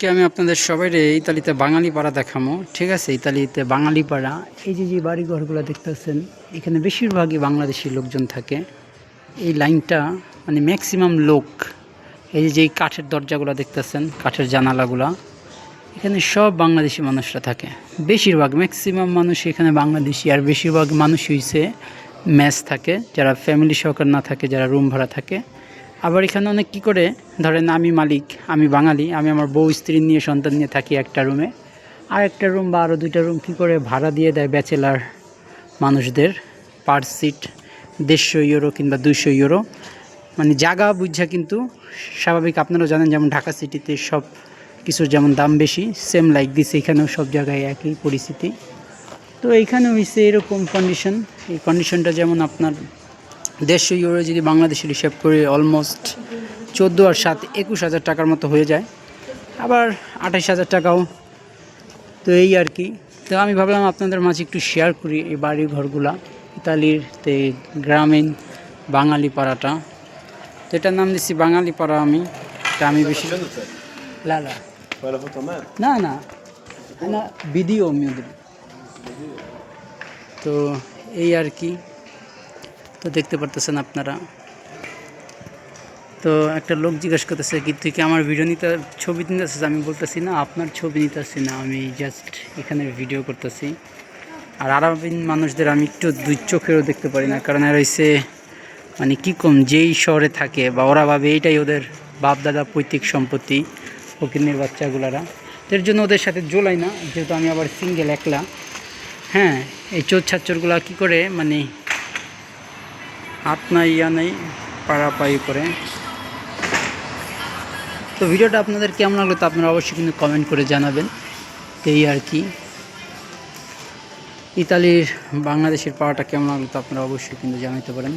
আজকে আমি আপনাদের সবাই ইতালিতে বাঙালি পাড়া দেখামো, ঠিক আছে? ইতালিতে বাঙালি পাড়া। এই যে যে বাড়ি ঘরগুলো দেখতেছেন, এখানে বেশিরভাগই বাংলাদেশি লোকজন থাকে। এই লাইনটা মানে ম্যাক্সিমাম লোক, এই যে যেই কাঠের দরজাগুলো দেখতেছেন, কাঠের জানালাগুলা, এখানে সব বাংলাদেশি মানুষরা থাকে। বেশিরভাগ ম্যাক্সিমাম মানুষ এখানে বাংলাদেশি, আর বেশিরভাগ মানুষ হইছে ম্যাচ থাকে, যারা ফ্যামিলি সহকার না থাকে, যারা রুম ভাড়া থাকে। আবার এখানে অনেক কী করে? ধরেন আমি মালিক, আমি বাঙালি, আমি আমার বউ, স্ত্রী নিয়ে, সন্তান নিয়ে থাকি একটা রুমে। আর একটা রুম বা আরও দুইটা রুম কী করে ভাড়া দিয়ে দেয় ব্যাচেলার মানুষদের পার সিট দেড়শো ইউরো কিংবা দুইশো ইউরো? মানে জায়গা বুঝা কিন্তু স্বাভাবিক। আপনারাও জানেন যেমন ঢাকা সিটিতে সব কিছুর যেমন দাম বেশি, সেম লাইক দিস, এখানেও সব জায়গায় একই পরিস্থিতি। তো এইখানে হয়েছে এরকম কন্ডিশন এই কন্ডিশনটা যেমন আপনার দেড়শো ইউরো যদি বাংলাদেশের হিসাব করে অলমোস্ট চোদ্দ আর সাত একুশ হাজার টাকার মতো হয়ে যায়। আবার আঠাশ হাজার টাকাও। তো এই আর কি। তো আমি ভাবলাম আপনাদের মাঝে একটু শেয়ার করি এই বাড়ি ঘরগুলা ইতালির তে গ্রামীণ বাঙালি পাড়াটা তো এটার নাম দিচ্ছি বাঙালি পাড়া আমি। এটা আমি বেশি লালা me? না না। না ভিডিও মিউ তো এই আর কি। তো দেখতে পারতেছেন আপনারা। তো একটা লোক জিজ্ঞেস করতেছে কি, তুই কি আমার ভিডিও নিতে ছবি নিতে আসছিস? আমি বলতেছি, না, আপনার ছবি নিতে আসছি না, আমি জাস্ট এখানে ভিডিও করতেছি। আর আরবিন মানুষদের আমি একটু দুই চোখেরও দেখতে পারি না, কারণ এরা হচ্ছে মানে কী কম, যেই শহরে থাকে, বা ওরা ভাবে এইটাই ওদের বাপ দাদা পৈতৃক সম্পত্তি ফকিনের বাচ্চাগুলারা। এর জন্য ওদের সাথে জোলাই না, যেহেতু আমি আবার সিঙ্গেল একলা। হ্যাঁ এই চোর ছাচ্চরগুলা কী করে মানে হাত ইয়া নেই পাড়াপাড়ি করে। তো ভিডিওটা আপনাদের কেমন লাগল তো আপনারা অবশ্যই কিন্তু কমেন্ট করে জানাবেন। এই আর কি। ইতালির, বাংলাদেশের পাড়াটা কেমন লাগল তো আপনারা অবশ্যই কিন্তু জানাতে পারেন।